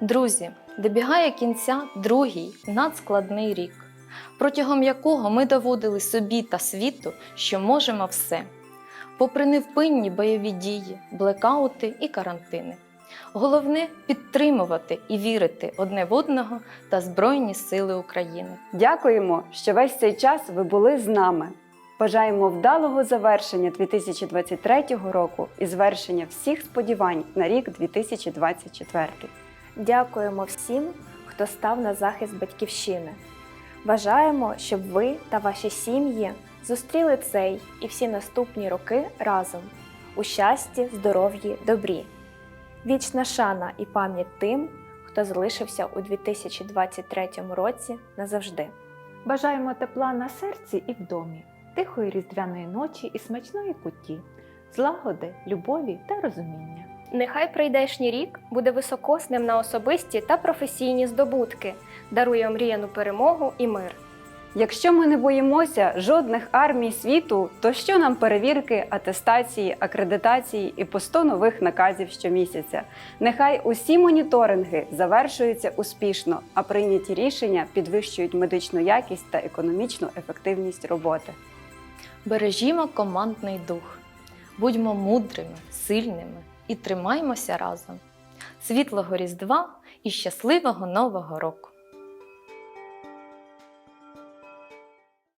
Друзі, добігає кінця другий надскладний рік, протягом якого ми доводили собі та світу, що можемо все. Попри невпинні бойові дії, блекаути і карантини. Головне підтримувати і вірити одне в одного та Збройні Сили України. Дякуємо, що весь цей час ви були з нами. Бажаємо вдалого завершення 2023 року і звершення всіх сподівань на рік 2024. Дякуємо всім, хто став на захист батьківщини. Бажаємо, щоб ви та ваші сім'ї зустріли цей і всі наступні роки разом у щасті, здоров'ї, добрі. Вічна шана і пам'ять тим, хто залишився у 2023 році назавжди. Бажаємо тепла на серці і в домі, тихої різдвяної ночі і смачної куті, злагоди, любові та розуміння. Нехай прийдешній рік буде високосним на особисті та професійні здобутки, дарує омріяну перемогу і мир. Якщо ми не боїмося жодних армій світу, то що нам перевірки, атестації, акредитації і по 100 нових наказів щомісяця? Нехай усі моніторинги завершуються успішно, а прийняті рішення підвищують медичну якість та економічну ефективність роботи. Бережімо командний дух, будьмо мудрими, сильними і тримаймося разом. Світлого Різдва і щасливого Нового року!